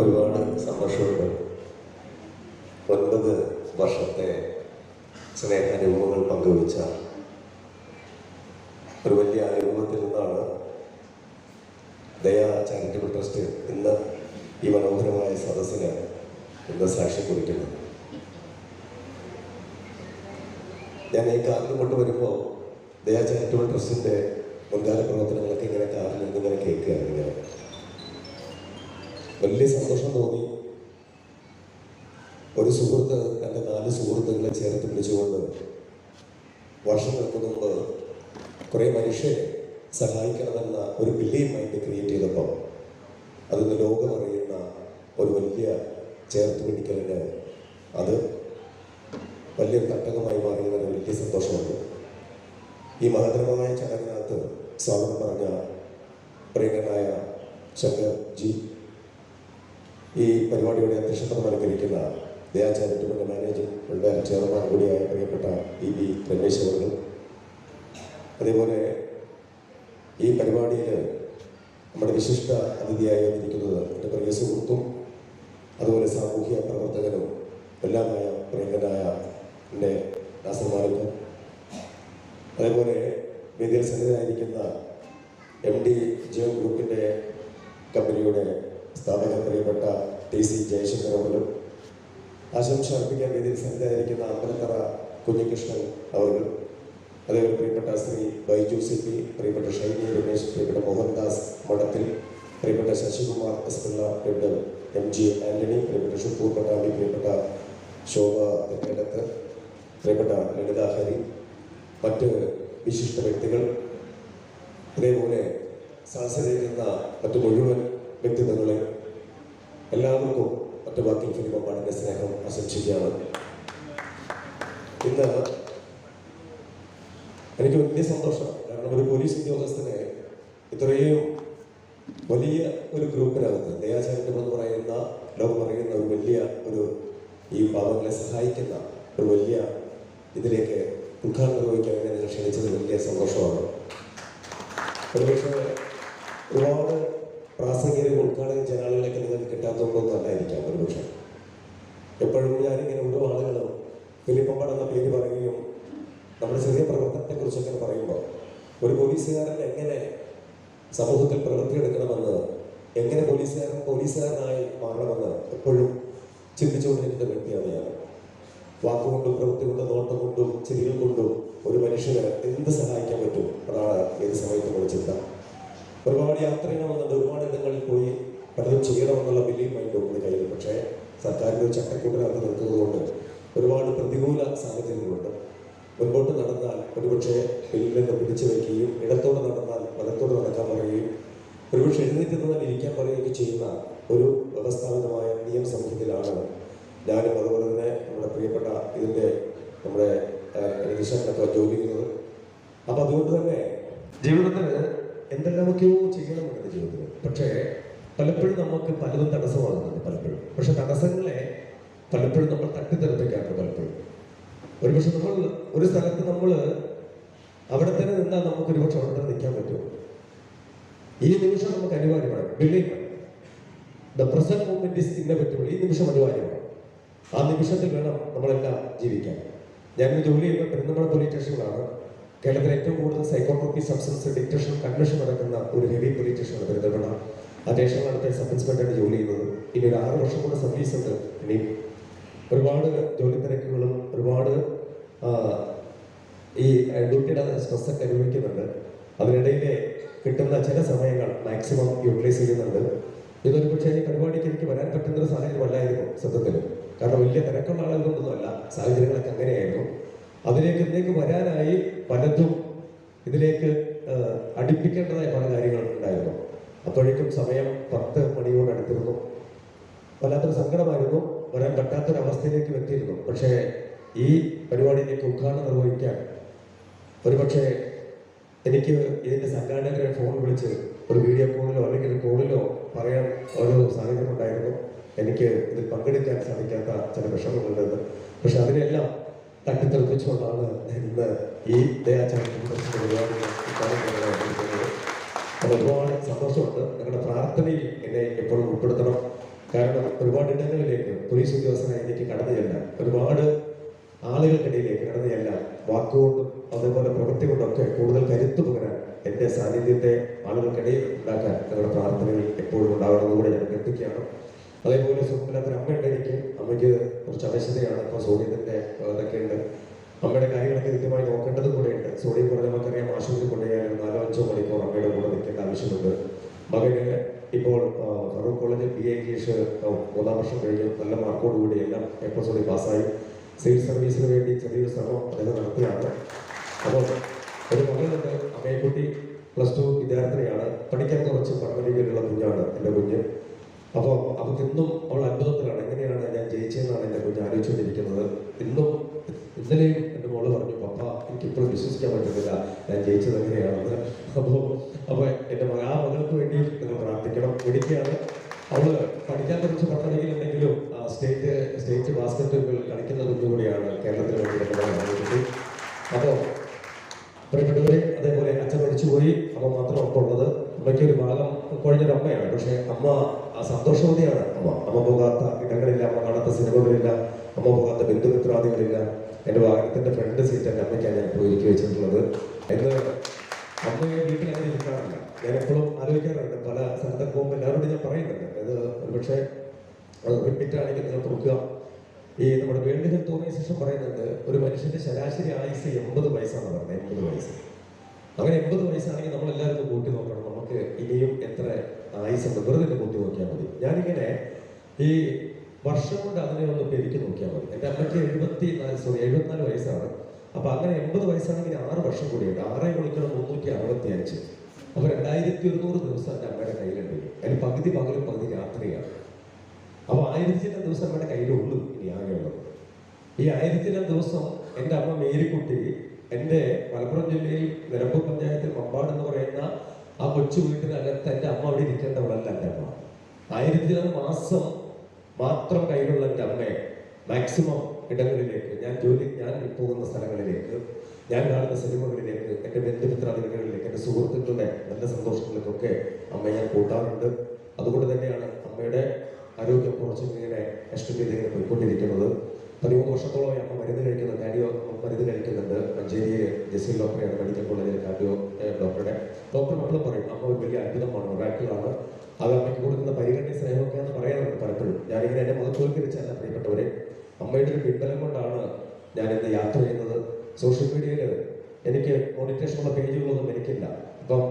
ഒരുപാട് സന്തോഷമുണ്ട്. ഒൻപത് വർഷത്തെ സ്നേഹാനുഭവങ്ങൾ പങ്കുവച്ച ഒരു വലിയ അനുഭവത്തിൽ നിന്നാണ് ദയാ ചാരിറ്റബിൾ ട്രസ്റ്റ് ഇന്ന് ഈ മനോഹരമായ സദസ്സിന് ഇന്ന് സാക്ഷി കുറിക്കുന്നത്. ഞാൻ ഈ കാറിൽ കൊണ്ട് വരുമ്പോൾ ദയാ ചാരിറ്റബിൾ ട്രസ്റ്റിന്റെ മുൻകാല പ്രവർത്തനങ്ങളൊക്കെ ഇങ്ങനെ കാറിൽ നിന്ന് ഇങ്ങനെ കേൾക്കുകയാണ് ഇങ്ങനെ വലിയ സന്തോഷം തോന്നി. ഒരു സുഹൃത്ത് എന്റെ നാല് സുഹൃത്തുക്കളെ ചേർത്ത് പിടിച്ചുകൊണ്ട് വർഷങ്ങൾക്ക് മുമ്പ് കുറേ മനുഷ്യരെ സഹായിക്കണമെന്ന ഒരു ബില്ലിയൻ മൈൻഡ് ക്രിയേറ്റ് ചെയ്തപ്പോൾ അതിന്ന് ലോകമറിയുന്ന ഒരു വലിയ ചേർത്ത് പിടിക്കലിന് അത് വലിയൊരു തട്ടകമായി മാറിയതിന് വലിയ സന്തോഷമുണ്ട്. ഈ മഹത്തരമായ ചടങ്ങിനകത്ത് സ്വാഗതം പറഞ്ഞ പ്രിയങ്കനായ ശങ്കർ ജി ഈ പരിപാടിയുടെ അധ്യക്ഷത അലങ്കരിക്കുന്ന ദയാ ചാരിറ്റബിളിന്റെ മാനേജിംഗ് ഡയറക്ടർ ചെയർമാൻ കൂടിയായ പ്രിയപ്പെട്ട ഇ ബി രമേശ് അവർ അതേപോലെ ഈ പരിപാടിയിൽ നമ്മുടെ വിശിഷ്ട അതിഥിയായി വന്നിരിക്കുന്നത് എന്റെ പ്രിയ സുഹൃത്തും അതുപോലെ സാമൂഹ്യ പ്രവർത്തകനും എല്ലാമായ പ്രിയങ്കനായ എന്റെ ദാസന്മാർക്ക് അതേപോലെ വേദിയിൽ സന്നിധായിരിക്കുന്ന എം ഡി ജിയോ ഗ്രൂപ്പിന്റെ കമ്പനിയുടെ സ്ഥാപകൻ പ്രിയപ്പെട്ട ടി സി ജയശങ്കർ അവരും ആശംസ അർപ്പിക്കാൻ വേദിയിൽ സന്നിധായിരിക്കുന്ന അമ്പലത്തറ കുഞ്ഞികൃഷ്ണൻ അവർ അതേപോലെ പ്രിയപ്പെട്ട ശ്രീ ബൈജു സി പി പ്രിയപ്പെട്ട ഷൈനി രമേശ് പ്രിയപ്പെട്ട മോഹൻദാസ് മഠത്തിൽ പ്രിയപ്പെട്ട ശശികുമാർ എസ് പിള്ള പ്രിയപ്പെട്ട എം ജി ആന്റണി പ്രിയപ്പെട്ട ഷുക്കൂർ പട്ടാളി പ്രിയപ്പെട്ട ശോഭ തെക്കേടത്ത് പ്രിയപ്പെട്ട ലളിത ഹരി മറ്റ് വിശിഷ്ട വ്യക്തികൾ അതേപോലെ സാഹസരിക്കുന്ന മറ്റു മുഴുവൻ വ്യക്തിത്വങ്ങളെ എല്ലാവർക്കും മറ്റു വാക്കിൽ ഫിലിമപ്പാടിന്റെ സ്നേഹം ആശംസിക്കുകയാണ്. ഇന്ന് എനിക്ക് വലിയ സന്തോഷമാണ് കാരണം ഒരു പോലീസ് ഉദ്യോഗസ്ഥനെ ഇത്രയും വലിയ ഒരു ഗ്രൂപ്പിനകത്ത് ദയാചാരിറ്റം എന്ന് പറയുന്ന ലോകം പറയുന്ന ഒരു വലിയ ഒരു ഈ പാവങ്ങളെ സഹായിക്കുന്ന ഒരു വലിയ ഇതിലേക്ക് ഉദ്ഘാടനം നിർവഹിക്കാൻ നിങ്ങൾ ക്ഷണിച്ചത് വലിയ സന്തോഷമാണ്. ഒരുപക്ഷെ ഒരുപാട് പ്രാസംഗിക ഉദ്ഘാടനം ചില ആളുകളൊക്കെ നിങ്ങൾക്ക് കിട്ടാത്തതുകൊണ്ടൊന്നും ഒരു ഒരുപക്ഷെ. എപ്പോഴും ഞാനിങ്ങനെ ഓരോ ആളുകളും ഫിലിപ്പമ്പട എന്ന പേര് പറയുകയും നമ്മുടെ ചെറിയ പ്രവർത്തനത്തെ കുറിച്ചൊക്കെ പറയുമ്പോൾ ഒരു പോലീസുകാരൻ എങ്ങനെ സമൂഹത്തിൽ പ്രവൃത്തിയെടുക്കണമെന്ന് എങ്ങനെ പോലീസുകാരൻ പോലീസുകാരനായി മാറണമെന്ന് എപ്പോഴും ചിന്തിച്ചുകൊണ്ടിരിക്കുന്ന വ്യക്തിയാണ് ഞാൻ. വാക്കുകൊണ്ടും പ്രവൃത്തി കൊണ്ടും നോട്ടം കൊണ്ടും ചിരികൾ കൊണ്ടും ഒരു മനുഷ്യന് എന്ത് സഹായിക്കാൻ പറ്റും? അതാണ് ഏത് സമയത്തും ചിന്ത. ഒരുപാട് യാത്ര ചെയ്യണമെന്നുണ്ട് ഒരുപാട് ഇടങ്ങളിൽ പോയി പലതും ചെയ്യണമെന്നുള്ള വലിയ മൈൻഡ് ഉണ്ട് കയ്യിൽ പക്ഷേ സർക്കാരിന്റെ ഒരു ചട്ടക്കൂട്ടിനകത്ത് നിൽക്കുന്നതുകൊണ്ട് ഒരുപാട് പ്രതികൂല സാഹചര്യങ്ങളുണ്ട്. മുൻപോട്ട് നടന്നാൽ ഒരുപക്ഷെ പിന്നിൽ നിന്ന് പിടിച്ചു വയ്ക്കുകയും ഇടത്തോടെ നടന്നാൽ വലത്തോടെ നടക്കാൻ പറയുകയും ഒരുപക്ഷെ എഴുന്നേറ്റ് ഇരിക്കാൻ പറയുകയൊക്കെ ചെയ്യുന്ന ഒരു വ്യവസ്ഥാപിതമായ നിയമ സംഹിതയിലാണ് ഞാനും അതുപോലെ തന്നെ നമ്മുടെ പ്രിയപ്പെട്ട ഇതിന്റെ നമ്മുടെ രജിഷനൊക്കെ ജോലി ചെയ്യുന്നത്. അപ്പം അതുകൊണ്ട് തന്നെ ജീവിതത്തിൽ എന്തെല്ലാമൊക്കെയോ ചെയ്യണം ചെയ്യണമെന്നുണ്ട് ജീവിതത്തിൽ പക്ഷേ പലപ്പോഴും നമുക്ക് പലതും തടസ്സമാകുന്നുണ്ട് പലപ്പോഴും. പക്ഷെ തടസ്സങ്ങളെ പലപ്പോഴും നമ്മൾ തട്ടിത്തെറിപ്പിക്കാറുണ്ട് പലപ്പോഴും. ഒരുപക്ഷെ നമ്മൾ ഒരു സ്ഥലത്ത് നമ്മൾ അവിടെ തന്നെ നിന്നാൽ നമുക്ക് ഒരുപക്ഷെ അവിടെ തന്നെ നിൽക്കാൻ പറ്റുമോ? ഈ നിമിഷം നമുക്ക് അനിവാര്യമാണ്. Believe the present moment is inevitable ഈ നിമിഷം അനിവാര്യമാണ്. ആ നിമിഷത്തിൽ വേണം നമ്മളെല്ലാം ജീവിക്കാൻ. ഞാൻ ജോലി ചെയ്യുന്ന പെരുന്തമണ പോലീസ് സ്റ്റേഷനിലാണ് കേരളത്തിലെ ഏറ്റവും കൂടുതൽ സൈക്കോട്രോപ്പി സബ്സ്റ്റൻസ് ഡിറ്റക്ഷൻ കൺവെൻഷൻ നടക്കുന്ന ഒരു ഹെവി പോലീസ് സ്റ്റേഷനാണ് അദ്ദേഹം സ്റ്റേഷനിലാണ് സബ് ഇൻസ്പെക്ടറായിട്ട് ജോലി ചെയ്യുന്നത്. ഇനി ഒരു ആറ് വർഷം കൂടെ സർവീസ് ഉണ്ട്. ഇനി ഒരുപാട് ജോലി തിരക്കുകളും ഒരുപാട് ഈ ഡ്യൂട്ടിയുടെ സ്ട്രെസ്സൊക്കെ അനുഭവിക്കുന്നുണ്ട്. അതിനിടയിലെ കിട്ടുന്ന ചില സമയങ്ങൾ മാക്സിമം യൂട്ടിലൈസ് ചെയ്യുന്നുണ്ട്. ഇതൊരു പക്ഷേ ഈ പരിപാടിക്ക് എനിക്ക് വരാൻ പറ്റുന്ന ഒരു സാഹചര്യമല്ലായിരുന്നു സത്യത്തിൽ കാരണം വലിയ തിരക്കുള്ള ആളുകളൊന്നുമല്ല. സാഹചര്യങ്ങളൊക്കെ അങ്ങനെയായിരുന്നു. അതിലേക്ക് ഇതിലേക്ക് വരാനായി പലതും ഇതിലേക്ക് അടുപ്പിക്കേണ്ടതായ പല കാര്യങ്ങളും ഉണ്ടായിരുന്നു. അപ്പോഴേക്കും സമയം പത്ത് മണിയോട് അടുത്തിരുന്നു വല്ലാത്തൊരു സങ്കടമായിരുന്നു. വരാൻ പറ്റാത്തൊരവസ്ഥയിലേക്ക് എത്തിയിരുന്നു. പക്ഷേ ഈ പരിപാടിയിലേക്ക് ഉദ്ഘാടനം നിർവഹിക്കാൻ ഒരുപക്ഷെ എനിക്ക് ഇതിന്റെ സംഘാടകരെ ഫോൺ വിളിച്ച് ഒരു വീഡിയോ കോളിലോ അല്ലെങ്കിൽ ഒരു കോളിലോ പറയാൻ ഒരു സാഹചര്യം ഉണ്ടായിരുന്നു എനിക്ക് ഇതിൽ പങ്കെടുക്കാൻ സാധിക്കാത്ത ചില വിഷമങ്ങളുണ്ടെന്ന് പക്ഷെ അതിനെല്ലാം തട്ടിത്തെറിപ്പിച്ചുകൊണ്ടാണ് ഇന്ന് ഈ അപ്പോൾ ഒരുപാട് സന്തോഷമുണ്ട്. നിങ്ങളുടെ പ്രാർത്ഥനയിൽ എന്നെ എപ്പോഴും ഉൾപ്പെടുത്തണം. കാരണം ഒരുപാട് ഇടങ്ങളിലേക്ക് പോലീസ് ഉദ്യോഗസ്ഥനായി എനിക്ക് കടന്നു ചെല്ലാൻ ഒരുപാട് ആളുകൾക്കിടയിലേക്ക് കടന്നു ചെല്ലാൻ വാക്കുകൊണ്ടും അതേപോലെ പ്രവൃത്തി കൊണ്ടൊക്കെ കൂടുതൽ കരുത്ത് പകരാൻ എന്റെ സാന്നിധ്യത്തെ ആളുകൾക്കിടയിൽ ഉണ്ടാക്കാൻ നിങ്ങളുടെ പ്രാർത്ഥനയിൽ എപ്പോഴും ഉണ്ടാകണമെന്ന് കൂടെ ഞാൻ എത്തിക്കുകയാണ് അതേപോലെ സുഖമില്ലാത്തൊരു അമ്മയുണ്ട് എനിക്ക്. അമ്മയ്ക്ക് കുറച്ച് അവശതയാണ് ഇപ്പൊ സോഡിയത്തിന്റെ ഇതൊക്കെ ഉണ്ട് അമ്മയുടെ കാര്യങ്ങളൊക്കെ കൃത്യമായി നോക്കേണ്ടത് കൂടെയുണ്ട്. സോഡിയം കൂടെ നമുക്കറിയാം ആശുപത്രി കൊണ്ടുപോയാലും നാലോ അഞ്ചോ മണിക്കൂർ അമ്മയുടെ കൂടെ നിൽക്കേണ്ട ആവശ്യമുണ്ട്. മകന് ഇപ്പോൾ ഫറൂഖ് കോളേജിൽ ബി എ ഇംഗ്ലീഷ് മൂന്നാം വർഷം കഴിഞ്ഞു. നല്ല മാർക്കോടുകൂടി എല്ലാം എപ്ലസോടി പാസ്സായി. സിവിൽ സർവീസിന് വേണ്ടി ചെറിയൊരു ശ്രമം അദ്ദേഹം നടത്തുകയാണ്. അപ്പോൾ ഒരു മകളുണ്ട്. അമ്മയെക്കുട്ടി പ്ലസ് ടു വിദ്യാർത്ഥിനിയാണ്. പഠിക്കാൻ കുറച്ച് പഠനരീതിയിലുള്ള കുഞ്ഞാണ് എന്റെ കുഞ്ഞ്. ഇന്നും അവൾ അത്ഭുതത്തിലാണ്. എങ്ങനെയാണ് ഞാൻ ജയിച്ചതെന്നാണ് എന്റെ കുഞ്ഞ് ആലോചിച്ചുകൊണ്ടിരിക്കുന്നത്. ഇന്നും ഇന്നലെയും എന്റെ മോൾ പറഞ്ഞു പപ്പ എനിക്ക് ഇപ്പോഴും വിശ്വസിക്കാൻ പറ്റുന്നില്ല. ഞാൻ ജയിച്ചത് എങ്ങനെയാണെന്ന്. അപ്പോൾ അപ്പോൾ എന്റെ മക ആ മകൾക്ക് വേണ്ടി നിങ്ങൾ പ്രാർത്ഥിക്കണം. മിടിക്കുകയാണ് അവൾ പഠിക്കാൻ കുറച്ച് പട്ടണിയിലുണ്ടെങ്കിലും സ്റ്റേറ്റ് സ്റ്റേറ്റ് ബാസ്കറ്റ് കളിക്കുന്ന കുഞ്ഞുകൂടിയാണ് കേരളത്തിൽ എന്റെ മകൾ ആലോചിച്ചത് അപ്പോൾ പ്രിയപ്പെട്ടവരെ അതേപോലെ അച്ഛൻ മരിച്ചുപോയി അമ്മ മാത്രം ഒപ്പം ഉള്ളത് അമ്മയ്ക്ക് ഒരു ഭാഗം കുഴഞ്ഞൊരു അമ്മയാണ് പക്ഷെ അമ്മ ആ സന്തോഷവതിയാണ് അമ്മ അമ്മ പോകാത്ത ഇടങ്ങളില്ല അമ്മ കാണാത്ത സിനിമകളില്ല അമ്മ പോകാത്ത ബന്ധുമിത്രാദികളില്ല എന്റെ വാഹനത്തിന്റെ ഫ്രണ്ട് സീറ്റ് എന്റെ അമ്മയ്ക്കാണ് ഞാൻ ഇപ്പോൾ ഒരുക്കി വെച്ചിട്ടുള്ളത്. എന്ന് അമ്മയെ വീട്ടിൽ അങ്ങനെ ഇരിക്കാറില്ല ഞാൻ എപ്പോഴും ആലോചിക്കാറുണ്ട്. പല സ്ഥലത്തെ പോകുമ്പോൾ എല്ലാവരോടും ഞാൻ പറയുന്നുണ്ട്. അത് ഒരുപക്ഷെ റിപ്പീറ്റ് ആണെങ്കിൽ നിങ്ങൾ കൊടുക്കുക. ഈ നമ്മുടെ വേൾഡ് ഹെൽത്ത് ഓർഗനൈസേഷൻ പറയുന്നുണ്ട് ഒരു മനുഷ്യന്റെ ശരാശരി ആയുസ് എൺപത് വയസ്സാണ് പറയുന്നത് എൺപത് വയസ്സ്. അങ്ങനെ എൺപത് വയസ്സാണെങ്കിൽ നമ്മൾ എല്ലാവരും കൂട്ടി നോക്കണം. നമുക്ക് ഇനിയും എത്ര ആയുസ് ഉണ്ട്? വെറുതെ കൂട്ടി നോക്കിയാൽ മതി. ഞാനിങ്ങനെ ഈ വർഷം കൊണ്ട് അതിനെ ഒന്ന് പെരുക്കി നോക്കിയാൽ മതി. എന്റെ അമ്മയ്ക്ക് എഴുപത്തി നാല് സോറി എഴുപത്തിനാല് വയസ്സാണ്. അപ്പൊ അങ്ങനെ എൺപത് വയസ്സാണെങ്കിൽ ആറ് വർഷം കൂടിയുണ്ട്. ആറ് കുളിക്കണം മുന്നൂറ്റി അറുപത്തി അഞ്ച് അപ്പൊ രണ്ടായിരത്തി ഒരുന്നൂറ് ദിവസം എന്റെ അമ്മയുടെ കയ്യിലുണ്ട്. അതിന് പകുതി പകലും പകുതി രാത്രിയാണ്. അപ്പൊ ആയിരത്തിന്റെ ദിവസം അമ്മയുടെ കയ്യിലുള്ളൂ ഇനി ആകെയുള്ളത് ഈ ആയിരത്തിന്റെ ദിവസം എന്റെ അമ്മ മേരിക്കുട്ടി എന്റെ മലപ്പുറം ജില്ലയിൽ നിലമ്പൂർ പഞ്ചായത്തിൽ മമ്പാട് എന്ന് പറയുന്ന ആ കൊച്ചു വീട്ടിനകത്ത് എന്റെ അമ്മ അവിടെ ഇരിക്കേണ്ടവളല്ല എന്റെ അമ്മ. ആയിരത്തിലെ മാസം മാത്രം കയ്യിലുള്ള എന്റെ അമ്മയെ മാക്സിമം ഇടങ്ങളിലേക്ക് ഞാൻ ജോലി ഞാൻ പോകുന്ന സ്ഥലങ്ങളിലേക്ക് ഞാൻ കാണുന്ന സിനിമകളിലേക്ക് എന്റെ ബന്ധുമിത്രാദികളിലേക്ക് എന്റെ സുഹൃത്തുക്കളുടെ നല്ല സന്തോഷങ്ങളിലേക്കൊക്കെ അമ്മയെ ഞാൻ കൂട്ടാറുണ്ട്. അതുകൊണ്ട് തന്നെയാണ് അമ്മയുടെ ആരോഗ്യം കുറച്ചും ഇങ്ങനെ കഷ്ടപ്പെട്ട് ഇങ്ങനെ പോയിക്കൊണ്ടിരിക്കുന്നത്. പതിമൂന്ന് വർഷത്തോളം അമ്മ മരുന്ന് കഴിക്കുന്ന കാർഡിയോ മരുന്ന് കഴിക്കുന്നുണ്ട്. മഞ്ചേരിയിൽ ജസീൽ ഡോക്ടറെയാണ് മെഡിക്കൽ കോളേജിലെ കാർഡിയോ ഡോക്ടറുടെ. ഡോക്ടർ മക്കളും പറയും അമ്മ ഒരു വലിയ അത്ഭുതമാണ് ഒരാക്കിളാണ് അത് അമ്മയ്ക്ക് കൊടുക്കുന്ന പരിഗണന ഞാനിങ്ങനെ എന്റെ മുഖത്തോൽക്കരിച്ചല്ല പ്രിയപ്പെട്ടവരെ. അമ്മയുടെ ഒരു പിൻബലം കൊണ്ടാണ് ഞാൻ ഇന്ന് യാത്ര ചെയ്യുന്നത്. സോഷ്യൽ മീഡിയയിൽ എനിക്ക് മോണിറ്റേഷനുള്ള പേജുകളൊന്നും എനിക്കില്ല. ഇപ്പം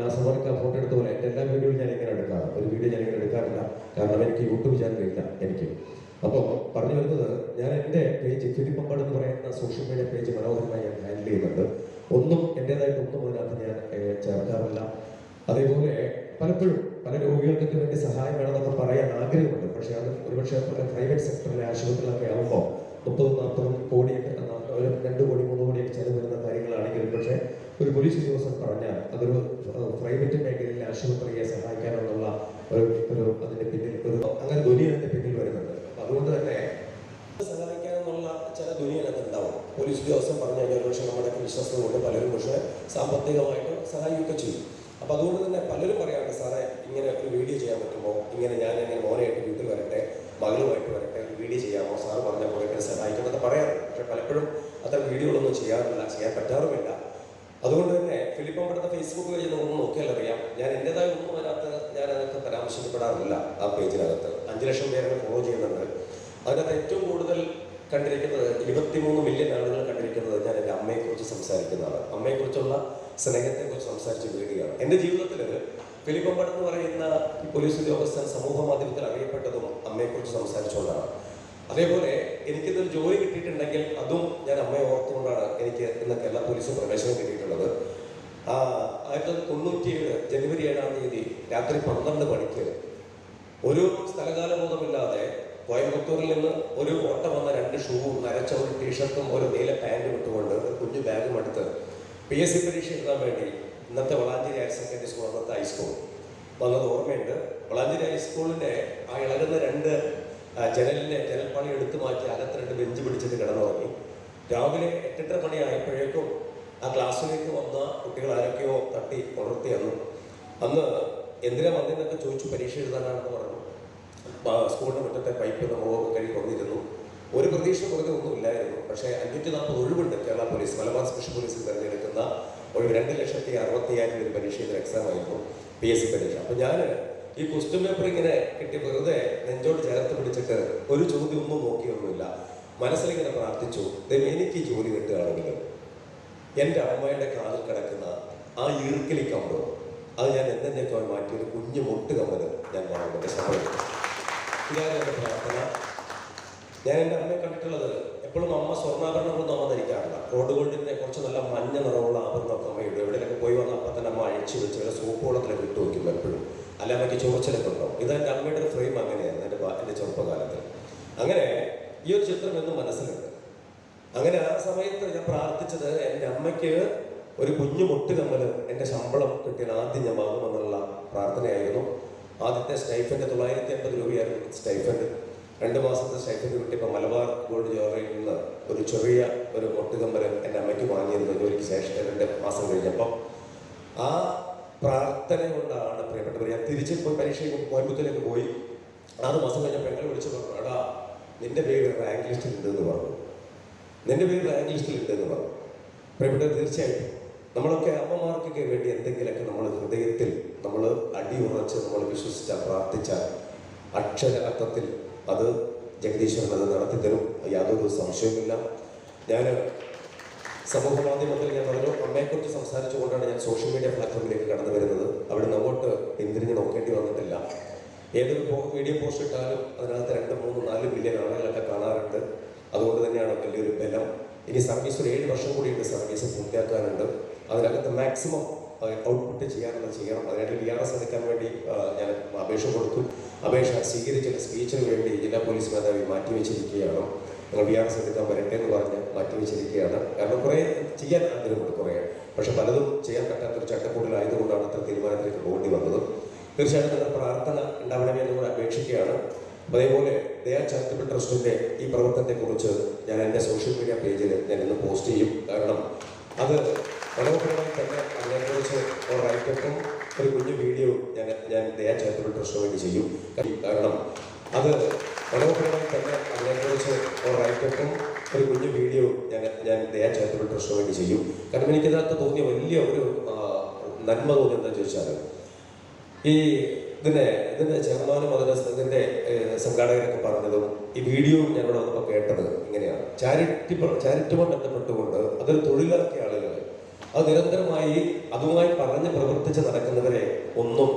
നാസമാർക്ക് ഫോട്ടോ എടുത്ത പോലെ എന്റെ എല്ലാ വീഡിയോയും ഞാൻ ഇങ്ങനെ എടുക്കാറ്. ഒരു വീഡിയോ ഞാൻ ഇങ്ങനെ എടുക്കാറില്ല. കാരണം എനിക്ക് യൂട്യൂബ് ചാനലില്ല എനിക്ക്. അപ്പോൾ പറഞ്ഞു വരുന്നത് ഞാൻ എന്റെ പേജ് ഫിലിപ്പമ്പാട് എന്ന് പറയുന്ന സോഷ്യൽ മീഡിയ പേജ് മനോഹരമായി ഞാൻ ഹാൻഡിൽ ചെയ്യുന്നുണ്ട്. ഒന്നും എന്റെതായിട്ട് ഒന്നും അതിനകത്ത് ഞാൻ ചേർക്കാറില്ല. അതേപോലെ പലപ്പോഴും പല രോഗികൾക്കൊക്കെ വേണ്ടി സഹായം വേണമെന്നൊക്കെ പറയാൻ ആഗ്രഹമുണ്ട്. പക്ഷേ അത് ഒരുപക്ഷെ പല പ്രൈവറ്റ് സെക്ടറിലെ ആശുപത്രികളൊക്കെ ആകുമ്പോൾ മുപ്പതും നാൽപ്പതും കോടിയൊക്കെ ഒരു രണ്ട് കോടി മൂന്ന് കോടിയൊക്കെ ചെലവ് വരുന്ന കാര്യങ്ങളാണെങ്കിലും പക്ഷേ ഒരു പോലീസ് ഉദ്യോഗസ്ഥൻ പറഞ്ഞാൽ അതൊരു പ്രൈവറ്റ് മേഖലയിലെ ആശുപത്രിയെ സഹായിക്കാനുള്ള ഒരു ഒരു അതിന്റെ പിന്നിൽ ഒരു അങ്ങനെ ധ്വനി അതിന്റെ പിന്നിൽ വരുന്നുണ്ട്. അതുകൊണ്ട് തന്നെ സഹായിക്കാനെന്നുള്ള ചില ധ്വനി അതിനകത്ത് ഉണ്ടാവും. പോലീസ് ഉദ്യോഗസ്ഥൻ പറഞ്ഞു കഴിഞ്ഞാൽ പക്ഷേ നമ്മുടെ വിശ്വാസം കൊണ്ട് പലരും പക്ഷേ സാമ്പത്തികമായിട്ട് സഹായിക്കുകയൊക്കെ ചെയ്യും. അപ്പൊ അതുകൊണ്ട് തന്നെ പലരും പറയാറുണ്ട് സാറേ ഇങ്ങനെ ഒരു വീഡിയോ ചെയ്യാൻ പറ്റുമോ? ഇങ്ങനെ ഞാൻ ഇങ്ങനെ മോനായിട്ട് വീട്ടിൽ വരട്ടെ മകളുമായിട്ട് വരട്ടെ വീഡിയോ ചെയ്യാമോ? സാറ് പറഞ്ഞ പോലെ സഹായിക്കുമെന്നൊക്കെ പറയാറുണ്ട്. പക്ഷെ പലപ്പോഴും അത്തരം വീഡിയോകളൊന്നും ചെയ്യാറില്ല ചെയ്യാൻ പറ്റാറുമില്ല. അതുകൊണ്ട് തന്നെ ഫിലിപ്പം പഠിത്ത ഫേസ്ബുക്ക് പേജ് ഒന്നും നോക്കിയാൽ അറിയാം. ഞാൻ എന്റെതായ ഒന്നും അതിനകത്ത് ഞാൻ അതിനകത്ത് പരാമർശിക്കപ്പെടാറില്ല ആ പേജിനകത്ത്. അഞ്ച് ലക്ഷം പേരെ ഫോളോ ചെയ്യുന്നുണ്ട്. അതിനകത്ത് ഏറ്റവും കൂടുതൽ കണ്ടിരിക്കുന്നത് ഇരുപത്തിമൂന്ന് മില്യൺ ആളുകൾ കണ്ടിരിക്കുന്നത് ഞാൻ എന്റെ അമ്മയെക്കുറിച്ച് സംസാരിക്കുന്നതാണ്. അമ്മയെക്കുറിച്ചുള്ള സ്നേഹത്തെക്കുറിച്ച് സംസാരിച്ച വീഡിയോ. എന്റെ ജീവിതത്തിൽ ഫിലിപ്പമ്പടം എന്ന് പറയുന്ന ഈ പോലീസ് ഉദ്യോഗസ്ഥൻ സമൂഹ മാധ്യമത്തിൽ അറിയപ്പെട്ടതും അമ്മയെക്കുറിച്ച് സംസാരിച്ചുകൊണ്ടാണ്. അതേപോലെ എനിക്കിതൊരു ജോലി കിട്ടിയിട്ടുണ്ടെങ്കിൽ അതും ഞാൻ അമ്മയെ ഓർത്തുകൊണ്ടാണ് എനിക്ക് ഇന്ന് കേരള പോലീസ് പ്രവേശനം കിട്ടിയിട്ടുള്ളത്. ആയിരത്തി തൊള്ളായിരത്തി തൊണ്ണൂറ്റിയേഴ് ജനുവരി ഏഴാം തീയതി രാത്രി പന്ത്രണ്ട് മണിക്ക് ഒരു സ്ഥലകാലബോധമില്ലാതെ കോയമ്പത്തൂരിൽ നിന്ന് ഒരു ഓട്ടം വന്ന രണ്ട് ഷൂവും നരച്ച ഒരു ടീഷർട്ടും ഒരു നീല പാന്റും ഇട്ടുകൊണ്ട് ഒരു കുഞ്ഞു ബാഗും എടുത്ത് പി എസ് സി പരീക്ഷ എഴുതാൻ വേണ്ടി ഇന്നത്തെ വളാഞ്ചേരി ഹയർ സെക്കൻഡറി സ്കൂൾ അന്നത്തെ ഹൈസ്കൂൾ വന്നത് ഓർമ്മയുണ്ട്. വളാഞ്ചേരി ഹൈസ്കൂളിന്റെ ആ ഇളകുന്ന രണ്ട് ജനലിനെ ജനൽപ്പാളി എടുത്തു മാറ്റി അകത്ത് രണ്ട് ബെഞ്ച് പിടിച്ചിട്ട് കിടന്നുറങ്ങി. രാവിലെ എട്ടെട്ടര മണിയായപ്പോഴേക്കും ആ ക്ലാസ്സിലേക്ക് വന്ന കുട്ടികൾ ആരൊക്കെയോ തട്ടി പുലർത്തി അന്ന് അന്ന് എന്തിനാ വന്നതെന്നൊക്കെ ചോദിച്ചു പരീക്ഷ എഴുതാനാണെന്ന് പറഞ്ഞു. സ്കൂളിന്റെ മുറ്റത്തെ പൈപ്പ് നമ്മളൊക്കെ കഴുകി വന്നിരുന്നു. ഒരു പ്രതീക്ഷ കുറഞ്ഞ ഒന്നുമില്ലായിരുന്നു. പക്ഷേ അഞ്ഞൂറ്റി നാൽപ്പത് ഒഴിവുണ്ട് കേരള പോലീസ്. മലബാർ സ്പെഷ്യൽ പോലീസിൽ തിരഞ്ഞെടുക്കുന്ന ഒരു രണ്ട് ലക്ഷത്തി അറുപത്തി അയ്യായിരം ഒരു പരീക്ഷ എക്സാം ആയിരുന്നു പി എസ് സി പരീക്ഷ. അപ്പം ഞാൻ ഈ ക്വസ്റ്റ്യൻ പേപ്പർ ഇങ്ങനെ കിട്ടി വെറുതെ നെഞ്ചോട് ചേർത്ത് പിടിച്ചിട്ട് ഒരു ചോദ്യം ഒന്നും നോക്കിയൊന്നുമില്ല മനസ്സിലിങ്ങനെ പ്രാർത്ഥിച്ചു എനിക്ക് ജോലി കിട്ടുകയാണെങ്കിൽ എന്റെ അമ്മയുടെ കാലിൽ കിടക്കുന്ന ആ ഈർക്കിലി കമ്പ് അത് ഞാൻ എന്തെന്നേക്കാൾ മാറ്റിയൊരു കുഞ്ഞു മുട്ട് കമ്പന് ഞാൻ വാങ്ങുന്നുണ്ട് ശമ്പളം ഇതാണ് എന്റെ പ്രാർത്ഥന. ഞാൻ എന്റെ അമ്മയെ കണ്ടിട്ടുള്ളത് എപ്പോഴും അമ്മ സ്വർണാഭരണങ്ങളൊന്നും അമ്മ ധരിക്കാറില്ല റോഡ് ഗോൾഡിന്റെ കുറച്ച് നല്ല മഞ്ഞ നിറമുള്ള ആഭരണമൊക്കെ അമ്മയുണ്ട് എവിടെയൊക്കെ പോയി വന്ന അപ്പം തന്നെ അമ്മ അഴിച്ചു വെച്ച് അവരെ സോപ്പ് വെള്ളത്തിലൊക്കെ ഇട്ട് വയ്ക്കും എപ്പോഴും. അല്ല അമ്മയ്ക്ക് ചോർച്ചലൊക്കെ ഉണ്ടാവും ഇത് എന്റെ അമ്മയുടെ ഒരു ഫ്രെയിം അങ്ങനെയായിരുന്നു എന്റെ എന്റെ ചെറുപ്പകാലത്ത്. അങ്ങനെ ഈ ഒരു ചിത്രം എന്നും മനസ്സിലുണ്ട്. അങ്ങനെ ആ സമയത്ത് ഞാൻ പ്രാർത്ഥിച്ചത് എന്റെ അമ്മയ്ക്ക് ഒരു കുഞ്ഞു മുട്ടുകമ്മൽ എന്റെ ശമ്പളം കിട്ടിയാൽ ആദ്യം ഞാൻ വാങ്ങുമെന്നുള്ള പ്രാർത്ഥനയായിരുന്നു. ആദ്യത്തെ സ്റ്റൈഫന്റെ തൊള്ളായിരത്തി അമ്പത് രൂപയായിരുന്നു സ്റ്റൈഫൻഡ് രണ്ട് മാസത്തെ സ്റ്റൈഫൻഡ് കിട്ടിയപ്പോൾ മലബാർ ഗോൾഡ് ജ്വല്ലറിയിൽ നിന്ന് ഒരു ചെറിയ ഒരു മുട്ടുകമ്മൽ എന്റെ അമ്മയ്ക്ക് വാങ്ങിയിരുന്നു. ജോലിക്ക് ശേഷം രണ്ട് മാസം കഴിഞ്ഞപ്പോൾ ആ പ്രാർത്ഥന കൊണ്ടാണ് പ്രിയപ്പെട്ടവർ ഞാൻ തിരിച്ച് പോയി പരീക്ഷയ്ക്ക് കോയമ്പത്തൂരിലേക്ക് പോയി. ആറ് മാസം കഴിഞ്ഞപ്പോൾ എങ്ങനെ വിളിച്ച് പറഞ്ഞു എടാ നിന്റെ പേര് റാങ്ക് ലിസ്റ്റിൽ ഉണ്ട് എന്ന് പറഞ്ഞു. നിന്റെ പേര് റാങ്ക് ലിസ്റ്റിൽ ഉണ്ട് എന്ന് പറഞ്ഞു. പ്രിയപ്പെട്ടവർ തീർച്ചയായിട്ടും നമ്മളൊക്കെ അമ്മമാർക്കൊക്കെ വേണ്ടി എന്തെങ്കിലുമൊക്കെ നമ്മൾ ഹൃദയത്തിൽ നമ്മൾ അടിയുറച്ച് നമ്മൾ വിശ്വസിച്ച പ്രാർത്ഥിച്ച അക്ഷരാർത്ഥത്തിൽ അത് ജഗദീശ്വരൻ അത് നടത്തി തരും യാതൊരു സംശയവുമില്ല. ഞാൻ സമൂഹ മാധ്യമത്തിൽ ഞാൻ പറഞ്ഞു അമ്മയെക്കുറിച്ച് സംസാരിച്ചുകൊണ്ടാണ് ഞാൻ സോഷ്യൽ മീഡിയ പ്ലാറ്റ്ഫോമിലേക്ക് കടന്നു വരുന്നത്. അവിടെ നമ്മോട്ട് പിന്തിരിഞ്ഞ് നോക്കേണ്ടി വന്നിട്ടില്ല. ഏതൊരു വീഡിയോ പോസ്റ്റ് ഇട്ടാലും അതിനകത്ത് രണ്ട് മൂന്ന് നാല് മില്യൺ ആളുകളൊക്കെ കാണാറുണ്ട്. അതുകൊണ്ട് തന്നെയാണ് വലിയൊരു ബലം. ഇനി സർവീസ് ഒരു ഏഴ് വർഷം കൂടിയുണ്ട് സർവീസ് പൂർത്തിയാക്കാനുണ്ട്. അതിനകത്ത് മാക്സിമം ഔട്ട്പുട്ട് ചെയ്യാനുള്ളത് ചെയ്യണം. അതിനായിട്ട് ബി ആർ എസ് എടുക്കാൻ വേണ്ടി ഞാൻ അപേക്ഷ കൊടുത്തു. അപേക്ഷ സ്വീകരിച്ചിട്ട് സ്പീച്ചിന് വേണ്ടി ജില്ലാ പോലീസ് മേധാവി മാറ്റിവെച്ചിരിക്കുകയാണ്. ഞങ്ങൾ ബി ആർ എസ് എടുക്കാൻ വരട്ടെ എന്ന് പറഞ്ഞ് മാറ്റിവെച്ചിരിക്കുകയാണ്. കാരണം കുറേ ചെയ്യാൻ ആഗ്രഹമുണ്ട് കുറേ. പക്ഷെ പലതും ചെയ്യാൻ പറ്റാത്തൊരു ചട്ടക്കൂടിലായതുകൊണ്ടാണ് അത്ര തീരുമാനത്തിലേക്ക് പോകേണ്ടി വന്നത്. തീർച്ചയായിട്ടും നിങ്ങൾ പ്രാർത്ഥന ഉണ്ടാവണമേ എന്ന് കൂടെ അപേക്ഷിക്കുകയാണ്. അതേപോലെ ദയാ ചാരിറ്റബിൾ ട്രസ്റ്റിന്റെ ഈ പ്രവർത്തനത്തെക്കുറിച്ച് ഞാൻ എന്റെ സോഷ്യൽ മീഡിയ പേജിൽ ഞാൻ ഇന്ന് പോസ്റ്റ് ചെയ്യും. കാരണം അത് മനോഹരമായി തന്നെ അതിനെക്കുറിച്ച് റൈറ്റപ്പും ഒരു കുഞ്ഞു വീഡിയോ ഞാൻ ഞാൻ ദയാ ചാരിറ്റബിൾ ട്രസ്റ്റിന് വേണ്ടി ചെയ്യും. കാരണം അത് മനോഹരമായി തന്നെ അതിനെക്കുറിച്ച് റൈറ്റപ്പും ഒരു കുഞ്ഞു വീഡിയോ ഞാൻ ഞാൻ ദയാ ചാരിറ്റബിൾ ട്രസ്റ്റിന് വേണ്ടി ചെയ്യും. കാരണം എനിക്കിതിനകത്ത് തോന്നിയ വലിയ ഒരു നന്മ തോന്നി എന്താ ചോദിച്ചാൽ ഈ ഇതിനെ ഇതിന്റെ ചെയർമാനും അതിന്റെ ഇതിന്റെ സംഘാടകരൊക്കെ പറഞ്ഞതും ഈ വീഡിയോ ഞാൻ വന്നപ്പോൾ കേട്ടത് ഇങ്ങനെയാണ്. ചാരിറ്റി ചാരിറ്റുമായി ബന്ധപ്പെട്ടുകൊണ്ട് അതൊരു തൊഴിലാക്കിയ ആളുകൾ അത് നിരന്തരമായി അതുമായി പറഞ്ഞ് പ്രവർത്തിച്ച് നടക്കുന്നവരെ ഒന്നും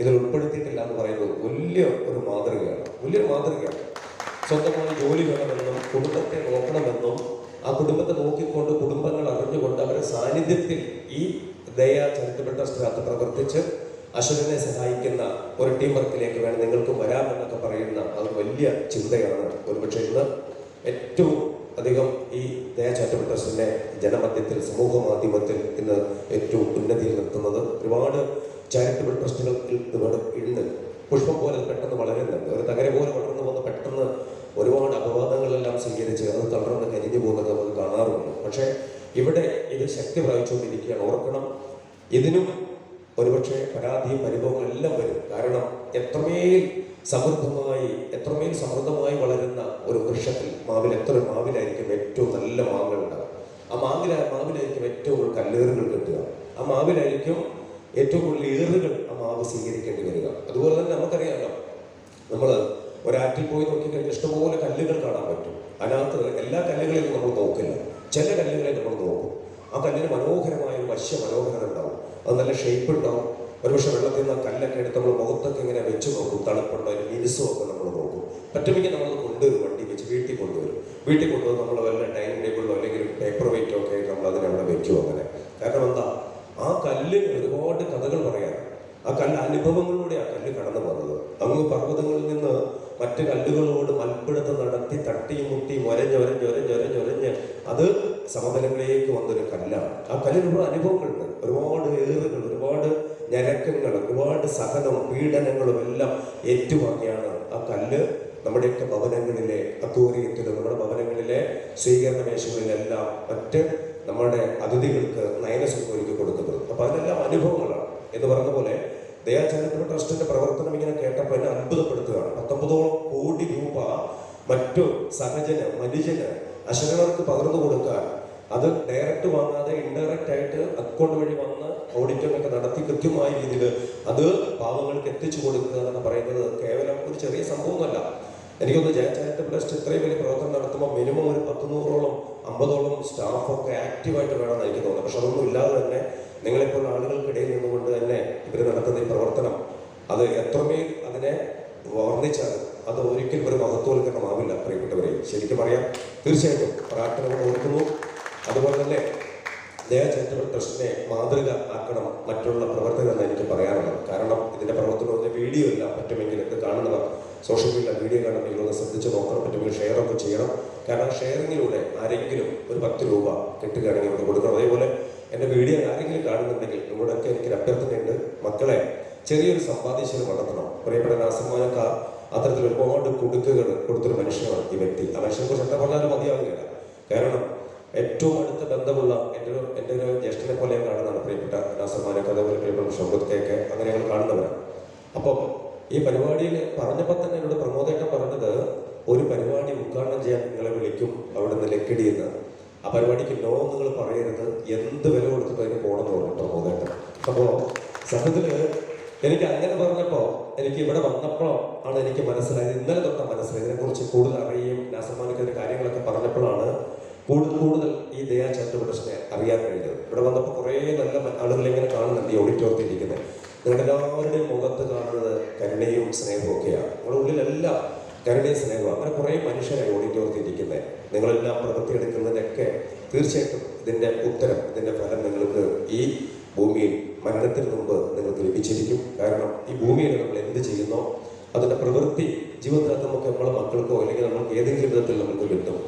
ഇതിൽ ഉൾപ്പെടുത്തിയിട്ടില്ല എന്ന് പറയുന്നത് വലിയ ഒരു മാതൃകയാണ്. വലിയൊരു മാതൃകയാണ്. സ്വന്തമായി ജോലി വേണമെന്നും കുടുംബത്തെ നോക്കണമെന്നും ആ കുടുംബത്തെ നോക്കിക്കൊണ്ട് കുടുംബങ്ങൾ അറിഞ്ഞുകൊണ്ട് അവരുടെ സാന്നിധ്യത്തിൽ ഈ ദയ ചരിത്രപ്പെട്ട സ്ഥലത്ത് പ്രവർത്തിച്ച് അശ്വരനെ സഹായിക്കുന്ന ഒരു ടീം വർക്കിലേക്ക് വേണം നിങ്ങൾക്ക് വരാമെന്നൊക്കെ പറയുന്ന അത് വലിയ ചിന്തയാണ്. ഒരുപക്ഷെ ഇന്ന് ഏറ്റവും അധികം ഈ ദേശാറ്റ ജനമധ്യത്തിൽ സമൂഹ മാധ്യമത്തിൽ ഇന്ന് ഏറ്റവും ഉന്നതിയിൽ നിർത്തുന്നത് ഒരുപാട് ചാരിറ്റബിൾ ട്രസ്റ്റുകൾ ഒരുപാട് ഇന്ന് പുഷ്പം പോലെ പെട്ടെന്ന് വളരുന്നുണ്ട് ഒരു തകര പോലെ വളർന്നു വന്ന് പെട്ടെന്ന് ഒരുപാട് അപവാദങ്ങളെല്ലാം സ്വീകരിച്ച് അത് തളർന്ന് കരിഞ്ഞു പോകുന്നത് നമുക്ക് കാണാറുണ്ട്. പക്ഷേ ഇവിടെ ഇത് ശക്തി പ്രാപിച്ചുകൊണ്ടിരിക്കുകയാണ്. ഓർക്കണം ഇതിനും ഒരുപക്ഷെ പരാതിയും പരിഭവങ്ങളും എല്ലാം വരും. കാരണം എത്രമേൽ സമൃദ്ധമായി എത്രമേൽ സമൃദ്ധമായി വളരുന്ന ഒരു വൃക്ഷത്തിൽ മാവിൽ എത്ര മാവിലായിരിക്കും ഏറ്റവും നല്ല മാങ്ങ ഉണ്ടാവുക? ആ മാവില മാവിലായിരിക്കും ഏറ്റവും കൂടുതൽ കല്ലേറുകൾ കിട്ടുക. ആ മാവിലായിരിക്കും ഏറ്റവും കൂടുതൽ ഏറുകൾ ആ മാവ് സ്വീകരിക്കേണ്ടി വരിക. അതുപോലെ തന്നെ നമുക്കറിയാമല്ലോ നമ്മൾ ഒരാറ്റിൽ പോയി നോക്കി നോക്കിക്കഴിഞ്ഞാൽ ഇഷ്ടംപോലെ കല്ലുകൾ കാണാൻ പറ്റും. അതിനകത്ത് എല്ലാ കല്ലുകളെയും നമ്മൾ നോക്കില്ല. ചില കല്ലുകളെ നമ്മൾ നോക്കും. ആ കല്ലിന് മനോഹരമായ ഒരു വശ്യ മനോഹരം ഉണ്ടാവും. അത് നല്ല ഷേപ്പ് ഉണ്ടാവും. ഒരുപക്ഷെ വെള്ളത്തിൽ നിന്ന് കല്ലൊക്കെ എടുത്ത് നമ്മൾ മുഖത്തൊക്കെ ഇങ്ങനെ വെച്ച് നോക്കും തണുപ്പുണ്ടോ? അതിന് മിനുസും ഒക്കെ നമ്മൾ നോക്കും. പറ്റുമെങ്കിൽ നമ്മൾ കൊണ്ടുവരും വണ്ടി വെച്ച് വീട്ടിൽ കൊണ്ടുവരും. വീട്ടിൽ കൊണ്ടുവന്ന് നമ്മൾ വല്ല ഡൈനിങ് ടേബിളിലോ അല്ലെങ്കിൽ പേപ്പർ വെയിറ്റോ ഒക്കെ ആയിട്ട് നമ്മൾ അതിനെ അവിടെ വെക്കും അങ്ങനെ. കാരണം എന്താ? ആ കല്ലിന് ഒരുപാട് കഥകൾ പറയാം ആ കല്ല് അനുഭവങ്ങളിലൂടെ ആ കല്ല് കടന്നു പോകുന്നത്. അങ്ങ് പർവതങ്ങളിൽ നിന്ന് മറ്റ് കല്ലുകളോട് മൽപ്പിടുത്തം നടത്തി തട്ടിയും മുട്ടിയും ഒരഞ്ഞ് അത് സമതലങ്ങളിലേക്ക് വന്നൊരു കല്ലാണ്. ആ കല്ലിനുള്ള അനുഭവങ്ങളുണ്ട്. ഒരുപാട് ഏറുകൾ ഒരുപാട് ഞരക്കങ്ങൾ ഒരുപാട് സഹനവും പീഡനങ്ങളും എല്ലാം ഏറ്റുവാങ്ങിയാണ് ആ കല്ല് നമ്മുടെയൊക്കെ ഭവനങ്ങളിലെ അക്കൂറിയത്തിലും നമ്മുടെ ഭവനങ്ങളിലെ സ്വീകരണ മേശകളിലെല്ലാം മറ്റ് നമ്മുടെ അതിഥികൾക്ക് നയനസുഖം ഒരുക്കി കൊടുക്കുന്നത്. അപ്പൊ അതിനെല്ലാം അനുഭവങ്ങളാണ്. എന്ന് പറഞ്ഞ പോലെ ദയാചാരത്തിന് ട്രസ്റ്റിന്റെ പ്രവർത്തനം ഇങ്ങനെ കേട്ടപ്പോൾ എന്നെ അത്ഭുതപ്പെടുത്തുകയാണ്. പത്തൊമ്പതോളം കോടി രൂപ മറ്റു സഹജന മനുഷ്യന് അശരണർക്ക് പകർന്നു കൊടുക്കാൻ അത് ഡയറക്റ്റ് വാങ്ങാതെ ഇൻഡയറക്റ്റ് ആയിട്ട് അക്കൗണ്ട് വഴി വന്ന് ഓഡിറ്റൊക്കെ നടത്തി കൃത്യമായ രീതിയിൽ അത് പാവങ്ങൾക്ക് എത്തിച്ചു കൊടുക്കുക എന്ന് പറയുന്നത്. കേവലം ഒരു ചെറിയ സംഭവമല്ല എനിക്കൊന്ന് ജയ ചാരിറ്റബിൾ ട്രസ്റ്റ് ഇത്രയും വലിയ പ്രവർത്തനം നടത്തുമ്പോൾ മിനിമം ഒരു പത്ത് നൂറോളം അമ്പതോളം സ്റ്റാഫൊക്കെ ആക്റ്റീവായിട്ട് വേണം എനിക്ക് തോന്നുന്നത്. പക്ഷെ അതൊന്നും ഇല്ലാതെ തന്നെ നിങ്ങളെപ്പോൾ ആളുകൾക്കിടയിൽ നിന്നുകൊണ്ട് തന്നെ ഇവർ നടത്തുന്ന ഈ പ്രവർത്തനം അത് എത്രമേൽ അതിനെ വർണിച്ചാൽ അത് ഒരിക്കലും ഒരു മഹത്വവൽക്കരണമാവില്ല പ്രിയപ്പെട്ടവരെ. ശരിക്കും പറയാം തീർച്ചയായിട്ടും പ്രാർത്ഥനകൾ ഓർക്കുന്നു. അതുപോലെ തന്നെ ദയ ട്രസ്റ്റിനെ മാതൃക ആക്കണം മറ്റുള്ള പ്രവർത്തകരെന്ന് എനിക്ക് പറയാനുള്ളത്. കാരണം ഇതിന്റെ പ്രവർത്തനത്തിന്റെ വീഡിയോ ഇല്ല. പറ്റുമെങ്കിൽ ഇത് കാണുന്നവർ സോഷ്യൽ മീഡിയ വീഡിയോ കാണുമെങ്കിൽ ഒന്ന് ശ്രദ്ധിച്ച് നോക്കണം. പറ്റുമെങ്കിൽ ഷെയർ ഒക്കെ ചെയ്യണം. കാരണം ഷെയറിങ്ങിലൂടെ ആരെങ്കിലും ഒരു പത്ത് രൂപ കിട്ടുകയാണെങ്കിൽ ഇവിടെ കൊടുക്കണം. അതേപോലെ എന്റെ വീഡിയോ ആരെങ്കിലും കാണുന്നുണ്ടെങ്കിൽ നിങ്ങളുടെയൊക്കെ എനിക്കൊരു അഭ്യർത്ഥനയുണ്ട്. മക്കളെ ചെറിയൊരു സമ്പാദ്യശീലം നടത്തണം പ്രിയപ്പെട്ട നാസന്മാരൊക്കെ അത്തരത്തിൽ ഒരുപാട് കൊടുക്കുകൾ കൊടുത്തൊരു മനുഷ്യനാണ് ഈ വ്യക്തി. ആ മനുഷ്യനെ കുറിച്ച് എത്ര പറഞ്ഞാലും മതിയാവുകയില്ല. കാരണം ഏറ്റവും അടുത്ത ബന്ധമുള്ള എന്റെ ഒരു എന്റെ ഒരു ജ്യേഷ്ഠനെ പോലെ കാണുന്നതാണ് പ്രിയപ്പെട്ട നാസർമാനൊക്കെ അതേപോലെ പ്രിയപ്പെട്ട ഷൗക്കത്തെയൊക്കെ അങ്ങനെ ഞങ്ങൾ കാണുന്നവരാണ് അപ്പം ഈ പരിപാടിയിൽ പറഞ്ഞപ്പോൾ തന്നെ എന്നോട് പ്രമോദേട്ടൻ പറഞ്ഞത് ഒരു പരിപാടി ഉദ്ഘാടനം ചെയ്യാൻ നിങ്ങളെ വിളിക്കും അവിടെ നിന്ന് ലക്കിടി എന്ന് ആ പരിപാടിക്ക് നോ നിങ്ങൾ പറയരുത് എന്ത് വില കൊടുത്തിട്ട് അതിന് പോകണമെന്ന് പറഞ്ഞു പ്രമോദേട്ടൻ. അപ്പോൾ സത്യത്തിൽ എനിക്ക് അങ്ങനെ പറഞ്ഞപ്പോൾ എനിക്ക് ഇവിടെ വന്നപ്പോൾ ആണ് എനിക്ക് മനസ്സിലായത് ഇന്നലെ തൊട്ട മനസ്സിലായത്. ഇതിനെക്കുറിച്ച് കൂടുതൽ അറിയുകയും നാസർമാനൊക്കെ കാര്യങ്ങളൊക്കെ പറഞ്ഞപ്പോഴാണ് കൂടുതൽ കൂടുതൽ ഈ ദയാ ചാരിറ്റബിൾ ട്രസ്റ്റിനെ അറിയാൻ കഴിഞ്ഞത് ഇവിടെ വന്നപ്പോൾ കുറേ നല്ല ആളുകളെ ഇങ്ങനെ കാണുന്നുണ്ട് ഈ ഓഡിറ്റോറിയത്തിൽ ഇരിക്കുന്നത് നിങ്ങളുടെ എല്ലാവരുടെയും മുഖത്ത് കാണുന്നത് കരുണയും സ്നേഹവും ഒക്കെയാണ്. നിങ്ങളുടെ ഉള്ളിലെല്ലാം കരുണയും സ്നേഹവും. അങ്ങനെ കുറേ മനുഷ്യരായി ഓഡിറ്റോറിയത്തിൽ ഇരിക്കുന്നത് നിങ്ങളെല്ലാം പ്രവൃത്തിയെടുക്കുന്നതിനൊക്കെ തീർച്ചയായിട്ടും ഇതിന്റെ ഉത്തരം ഇതിന്റെ ഫലം നിങ്ങൾക്ക് ഈ ഭൂമിയിൽ മരണത്തിന് മുമ്പ് നിങ്ങൾക്ക് ലഭിച്ചിരിക്കും. കാരണം ഈ ഭൂമിയിൽ നമ്മൾ എന്ത് ചെയ്യുന്നോ അതിന്റെ പ്രവൃത്തി ജീവിതത്തിൽ നമുക്ക് നമ്മളെ മക്കൾക്കോ അല്ലെങ്കിൽ നമുക്ക് ഏതെങ്കിലും വിധത്തിൽ നമുക്ക് കിട്ടും.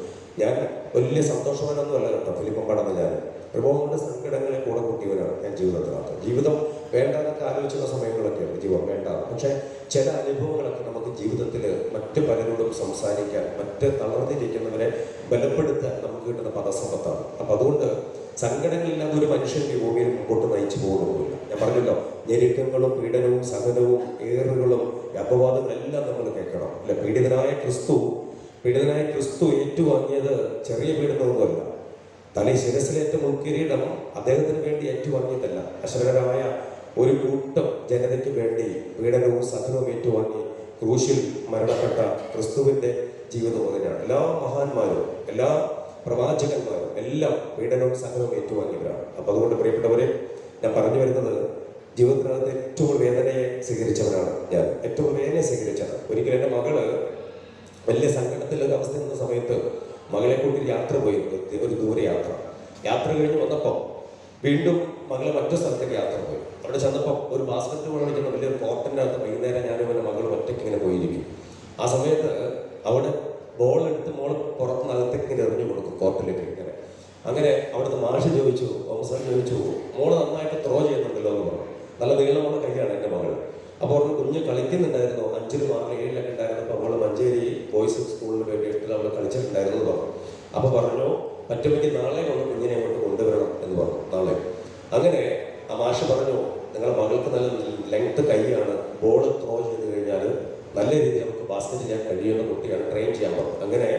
ഞാൻ വലിയ സന്തോഷവാനൊന്നുമല്ല കേട്ടോ. ഫിലിപ്പം പടന്ന ഞാൻ ഒരുപാട് സങ്കടങ്ങളെ കൂടെ കൂട്ടിയവനാണ് ഞാൻ ജീവിതത്തിനകത്ത് ജീവിതം വേണ്ടാന്നൊക്കെ ആലോചിക്കുന്ന സമയങ്ങളൊക്കെ ഉണ്ട് ജീവൻ വേണ്ട പക്ഷെ ചില അനുഭവങ്ങളൊക്കെ നമുക്ക് ജീവിതത്തിൽ മറ്റ് പലരോടും സംസാരിക്കാൻ മറ്റ് തളർന്നിരിക്കുന്നവരെ ബലപ്പെടുത്താൻ നമുക്ക് കിട്ടുന്ന പദസമ്പത്താണ്. അപ്പം അതുകൊണ്ട് സങ്കടങ്ങളില്ലാതെ ഒരു മനുഷ്യൻ ഈ ഭൂമിയിൽ മുമ്പോട്ട് നയിച്ചു പോകുന്നില്ല ഞാൻ പറഞ്ഞല്ലോ ഞെരുക്കങ്ങളും പീഡനവും സഹനവും ഏറുകളും അപവാദങ്ങളെല്ലാം നമ്മൾ കേൾക്കണം. അല്ലെ പീഡിതനായ ക്രിസ്തു പീഡിതനായ ക്രിസ്തു ഏറ്റുവാങ്ങിയത് ചെറിയ പീഡനമൊന്നുമല്ല. തനി ശിരസിലേറ്റ മുൻകിരീടം അദ്ദേഹത്തിന് വേണ്ടി ഏറ്റുവാങ്ങിയതല്ല. അശ്രകരമായ ഒരു കൂട്ടം ജനതയ്ക്ക് വേണ്ടി പീഡനവും സഹനവും ഏറ്റുവാങ്ങി ക്രൂശിൽ മരണപ്പെട്ട ക്രിസ്തുവിന്റെ ജീവിതം അതിനാണ് എല്ലാ മഹാന്മാരും എല്ലാ പ്രവാചകന്മാരും എല്ലാം പീഡനവും സഹനവും ഏറ്റുവാങ്ങിയവരാണ്. അപ്പൊ അതുകൊണ്ട് പ്രിയപ്പെട്ടവരെ ഞാൻ പറഞ്ഞു വരുന്നത് ജീവിതത്തിനകത്ത് ഏറ്റവും വേദനയെ സ്വീകരിച്ചവനാണ് ഞാൻ. ഏറ്റവും വേദനയെ സ്വീകരിച്ചത് ഒരിക്കലും എന്റെ മകൾ വലിയ സങ്കടത്തിലൊരു അവസ്ഥ നിന്ന സമയത്ത് മകളെ കൂട്ടി യാത്ര പോയി. ഒരു- ദൂര യാത്ര യാത്ര കഴിഞ്ഞ് വന്നപ്പോൾ വീണ്ടും മകളെ മറ്റു സ്ഥലത്തേക്ക് യാത്ര പോയി. അവിടെ ചെന്നപ്പോൾ ഒരു ബാസ്കറ്റ് ബോൾ കളിക്കുന്ന വലിയൊരു കോർട്ടിന്റെ അകത്ത് വൈകുന്നേരം ഞാനും എന്റെ മകൾ ഒറ്റയ്ക്ക് ഇങ്ങനെ പോയിരിക്കും. ആ സമയത്ത് അവിടെ ബോൾ എടുത്ത് മോൾ പുറത്ത് അകത്തേക്ക് ഇങ്ങനെ എറിഞ്ഞു കൊടുക്കും കോർട്ടിലേക്ക് ഇങ്ങനെ. അങ്ങനെ അവിടുത്തെ മാഷ് ചോദിച്ചു ഓമസാൻ ചോദിച്ചു മോൾ നന്നായിട്ട് ത്രോ ചെയ്യുന്നുണ്ടല്ലോ എന്ന് പറഞ്ഞു. നല്ല നീളമുള്ള കൈയാണ് എന്റെ മകൾ അപ്പോൾ കുഞ്ഞ് കളിക്കുന്നുണ്ടായിരുന്നു. അഞ്ചിലും ആറിലും ഏഴിലൊക്കെ ഉണ്ടായിരുന്നപ്പോൾ അവൾ മഞ്ചേരി ബോയ്സ് സ്കൂളിൽ വേണ്ടിയിട്ട് നമ്മൾ കളിച്ചിട്ടുണ്ടായിരുന്നു എന്ന് പറഞ്ഞു. അപ്പോൾ പറഞ്ഞു പറ്റുമെങ്കിൽ നാളെ ഒന്ന് കുഞ്ഞിനെ അങ്ങോട്ട് കൊണ്ടുവരണം എന്ന് പറഞ്ഞു നാളെ. അങ്ങനെ ആ മാഷ് പറഞ്ഞു നിങ്ങളുടെ മകൾക്ക് നല്ല ലെങ്ത് കൈയാണ് ബോൾ ത്രോ ചെയ്ത് കഴിഞ്ഞാൽ നല്ല രീതിയിൽ നമുക്ക് ബാസ്കറ്റ് ചെയ്യാൻ കഴിയുന്ന കുട്ടിയാണ് ട്രെയിൻ ചെയ്യാൻ പറഞ്ഞു അങ്ങനെ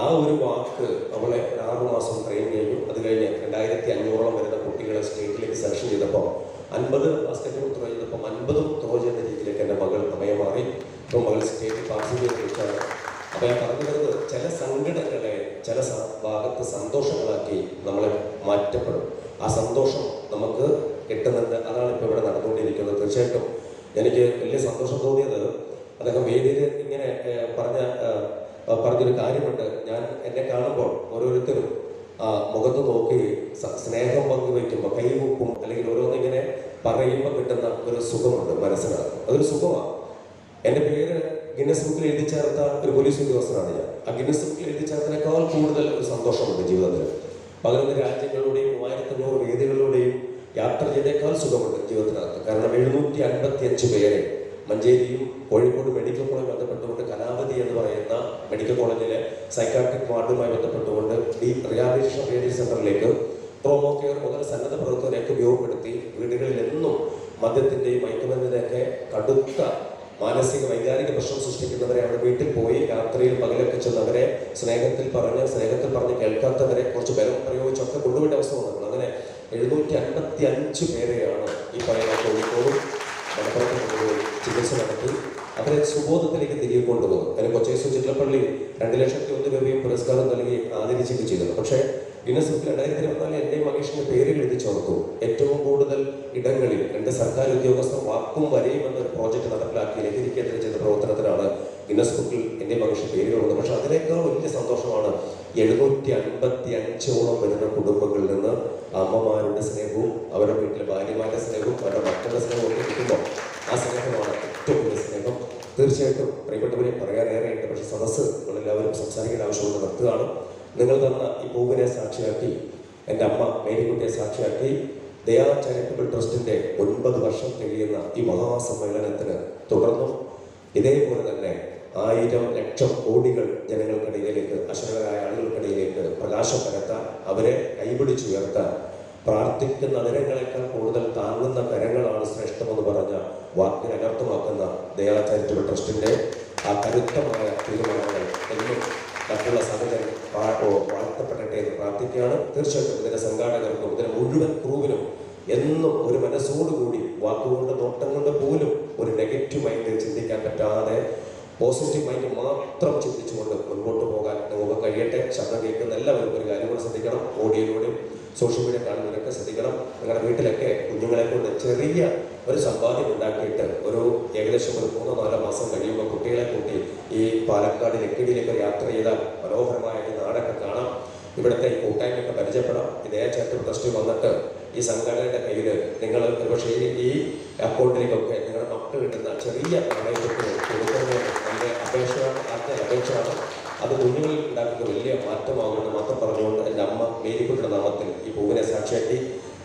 ആ ഒരു വാക്ക് അവളെ ഒരു ആറു മാസം ട്രെയിൻ കഴിഞ്ഞു അത് കഴിഞ്ഞ് രണ്ടായിരത്തി അഞ്ഞൂറോളം വരുന്ന കുട്ടികളെ സ്റ്റേറ്റിലേക്ക് സെലക്ഷൻ ചെയ്തപ്പോൾ അൻപത് ബാസ്കറ്റ് ത്രോ ചെയ്തപ്പോൾ അൻപതും ത്രോ ചെയ്യുന്ന രീതിയിലേക്ക് എന്റെ മകൾ സമയം മാറി ഇപ്പോൾ മകൾ സ്റ്റേറ്റിൽ പാർട്ടിസിപ്പേറ്റ് ചെയ്തിട്ടാണ് അപ്പോൾ ഞാൻ പറഞ്ഞു വരുന്നത് ചില സങ്കടങ്ങളെ ചില ഭാഗത്ത് സന്തോഷങ്ങളാക്കി നമ്മളെ മാറ്റപ്പെടും. ആ സന്തോഷം നമുക്ക് കിട്ടുന്നുണ്ട്. അതാണ് ഇപ്പോൾ ഇവിടെ നടന്നുകൊണ്ടിരിക്കുന്നത്. തീർച്ചയായിട്ടും എനിക്ക് വലിയ സന്തോഷം തോന്നിയത് അദ്ദേഹം വേദിയിൽ ഇങ്ങനെ പറഞ്ഞ പറഞ്ഞൊരു കാര്യമുണ്ട്. ഞാൻ എന്നെ കാണുമ്പോൾ ഓരോരുത്തരും മുഖത്ത് നോക്കി സ്നേഹം പങ്കുവയ്ക്കുമ്പോൾ കൈവൂപ്പും അല്ലെങ്കിൽ ഓരോന്നിങ്ങനെ പറയുമ്പോൾ കിട്ടുന്ന ഒരു സുഖമുണ്ട് മനസ്സിലാക്കും അതൊരു സുഖമാണ് എന്റെ പേര് ഗിന്നസ് ബുക്കിൽ എഴുതി ചേർത്ത ഒരു പോലീസ് ഉദ്യോഗസ്ഥനാണ് ഞാൻ. ആ ഗിന്നസ് ബുക്കിൽ എഴുതി ചേർത്തതിനേക്കാൾ കൂടുതൽ ഒരു സന്തോഷമുണ്ട് ജീവിതത്തിൽ. പതിനൊന്ന് രാജ്യങ്ങളുടെയും മൂവായിരത്തി വേദികളുടെയും യാത്ര ചെയ്തേക്കാൾ സുഖമുണ്ട് ജീവിതത്തിനകത്ത്. കാരണം എഴുന്നൂറ്റി അൻപത്തി അഞ്ച് പേരെ മഞ്ചേരിയും കോഴിക്കോട് മെഡിക്കൽ കോളേജ് ബന്ധപ്പെട്ടുകൊണ്ട് കലാവതി എന്ന് പറയുന്ന മെഡിക്കൽ കോളേജിലെ സൈക്കാട്രിക് വാർഡുമായി ബന്ധപ്പെട്ടുകൊണ്ട് ഈ റിഹാബിലിറ്റേഷൻ റിയാലിറ്റി സെന്ററിലേക്ക് ട്രോമോ കെയർ മുതൽ സന്നദ്ധ പ്രവർത്തകരെയൊക്കെ ഉപയോഗപ്പെടുത്തി വീടുകളിൽ എന്നും മദ്യത്തിന്റെയും മയക്കുമരുന്നിന്റെയൊക്കെ കടുത്ത മാനസിക വൈകാരിക പ്രശ്നം സൃഷ്ടിക്കുന്നവരെ അവിടെ വീട്ടിൽ പോയി രാത്രിയിൽ പകലൊക്കെ ചെന്നവരെ സ്നേഹത്തിൽ പറഞ്ഞ് സ്നേഹത്തിൽ പറഞ്ഞ് കേൾക്കാത്തവരെ കുറച്ച് ബലം പ്രയോഗിച്ചൊക്കെ കൊണ്ടുപോയിട്ട് അവസ്ഥ വന്നിട്ടുണ്ട് അങ്ങനെ എഴുന്നൂറ്റി അൻപത്തി അഞ്ച് പേരെയാണ് ഈ പറയുന്ന കോഴിക്കോടും ചികിത്സ നടത്തി അവരെ സുബോധത്തിലേക്ക് തിരികെ കൊണ്ടുപോകും അതിന് കൊച്ചേസു ചിത്രപ്പള്ളി രണ്ട് ലക്ഷത്തി ഒന്ന് രൂപയും പുരസ്കാരം നൽകി ആദരിച്ചൊക്കെ ചെയ്തിരുന്നു. പക്ഷേ യുനിസെഫിൽ രണ്ടായിരത്തി ഇരുപത്തിനാലിൽ എന്റെയും മഹേഷിന്റെ പേര് എഴുതി ചേർത്തു. ഏറ്റവും കൂടുതൽ ഇടങ്ങളിൽ രണ്ട് സർക്കാർ ഉദ്യോഗസ്ഥർ വാക്കും വരെയും എന്നൊരു പ്രോജക്റ്റ് പ്രവർത്തനത്തിനാണ് ഗിന്നസ് ബുക്കിൽ എന്റെ പക്ഷെ പേരുകളുണ്ട്. പക്ഷെ അതിനേക്കാൾ വലിയ സന്തോഷമാണ് എഴുന്നൂറ്റി അൻപത്തി അഞ്ചോളം വരുന്ന കുടുംബങ്ങളിൽ നിന്ന് അമ്മമാരുടെ സ്നേഹവും അവരുടെ വീട്ടിലെ ഭാര്യമാരുടെ സ്നേഹവും അവരുടെ മക്കളുടെ സ്നേഹവും ഒക്കെ കിട്ടുമ്പോൾ ആ സ്നേഹമാണ് ഏറ്റവും വലിയ സ്നേഹം. തീർച്ചയായിട്ടും പ്രിയപ്പെട്ടവരെ പറയാനേറെയുണ്ട് പക്ഷെ സദസ്സ് നിങ്ങളെല്ലാവരും സംസാരിക്കേണ്ട ആവശ്യമുണ്ട് നിർത്തുകയാണ് നിങ്ങൾ തന്ന ഈ പൂവിനെ സാക്ഷിയാക്കി എന്റെ അമ്മ മേരിക്കുട്ടിയെ സാക്ഷിയാക്കി ദയാ ചാരിറ്റബിൾ ട്രസ്റ്റിന്റെ ഒൻപത് വർഷം കഴിയുന്ന ഈ മഹാസമ്മേളനത്തിന് തുടർന്നും ഇതേപോലെ തന്നെ ആയിരം ലക്ഷം കോടികൾ ജനങ്ങൾക്കിടയിലേക്ക് അശ്വരരായ ആളുകൾക്കിടയിലേക്ക് പ്രകാശം പരത്താൻ അവരെ കൈപിടിച്ചുയർത്താൻ പ്രാർത്ഥിക്കുന്ന നഗരങ്ങളെക്കാൾ കൂടുതൽ താങ്ങുന്ന കരങ്ങളാണ് ശ്രേഷ്ഠമെന്ന് പറഞ്ഞ വാക്കിനെ അനർത്ഥമാക്കുന്ന ദയാ ചാരിറ്റബിൾ ട്രസ്റ്റിന്റെ ആ കരുത്തമായ തീരുമാനങ്ങൾ എന്നും മറ്റുള്ള സഹോദരൻ വാഴ്ത്തപ്പെടട്ടെ എന്ന് പ്രാർത്ഥിക്കുകയാണ്. തീർച്ചയായിട്ടും ഇതിന്റെ സംഘാടകർക്കും ഇതിന്റെ മുഴുവൻ ക്രൂവിനും എന്നും ഒരു മനസ്സോടുകൂടി വാക്കുകൊണ്ട് നോട്ടം കൊണ്ട് പോലും ഒരു നെഗറ്റീവ് മൈൻഡ് ചിന്തിക്കാൻ പറ്റാതെ പോസിറ്റീവ് മൈൻഡ് മാത്രം ചിന്തിച്ചുകൊണ്ട് മുൻപോട്ട് പോകാൻ നമുക്ക് കഴിയട്ടെ. ശബ്ദം കേൾക്കുന്ന എല്ലാവരും ഒരു കാര്യം കൂടെ ശ്രദ്ധിക്കണം. ഓഡിയോയിലൂടെയും സോഷ്യൽ മീഡിയ കാണുന്നവരൊക്കെ ശ്രദ്ധിക്കണം. നിങ്ങളുടെ വീട്ടിലൊക്കെ കുഞ്ഞുങ്ങളെ കൊണ്ട് ചെറിയ ഒരു സമ്പാദ്യം ഉണ്ടാക്കിയിട്ട് ഒരു ഏകദേശം ഒരു മൂന്നോ നാലോ മാസം കഴിയുമ്പോൾ കുട്ടികളെ കൂട്ടി ഈ പാലക്കാട് ലക്കിടിയിലേക്ക് യാത്ര ചെയ്താൽ മനോഹരമായ ഈ നാടൊക്കെ കാണാം. ഇവിടുത്തെ ഈ കൂട്ടായ്മയൊക്കെ പരിചയപ്പെടാം. ഇതേ ചാരിറ്റബിൾ ട്രസ്റ്റ് വന്നിട്ട് ഈ സംഘടനയുടെ കയ്യിൽ നിങ്ങൾ ഒരുപക്ഷെ ഈ- അക്കൗണ്ടിലേക്കൊക്കെ നിങ്ങളുടെ മക്കൾ കിട്ടുന്ന ചെറിയ എന്റെ അപേക്ഷയാണ് ആദ്യ അപേക്ഷയാണ്. അത് കുഞ്ഞുങ്ങളിൽ ഉണ്ടാക്കുന്ന വലിയ മാറ്റമാകുമെന്ന് മാത്രം പറഞ്ഞുകൊണ്ട് എന്റെ അമ്മ മേരിക്കുട്ടിയുടെ നാമത്തിൽ ഈ പൂവിനെ സാക്ഷിയാക്കി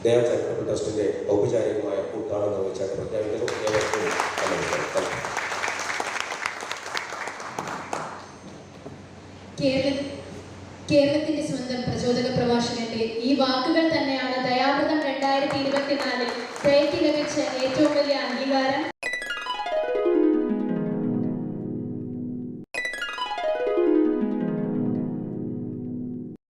ദേവ ചാരിറ്റബിൾ ട്രസ്റ്റിന്റെ ഔപചാരികമായ ഉദ്ഘാടനം നിർവഹിച്ചായിട്ട് പ്രഖ്യാപിക്കുന്നു. കേരളത്തിന്റെ പ്രചോദക പ്രഭാഷകന്റെ ഈ വാക്കുകൾ തന്നെയാണ് ദയാവൃതം രണ്ടായിരത്തി ഇരുപത്തിനാലിൽ ലഭിച്ച ഏറ്റവും വലിയ അംഗീകാരം.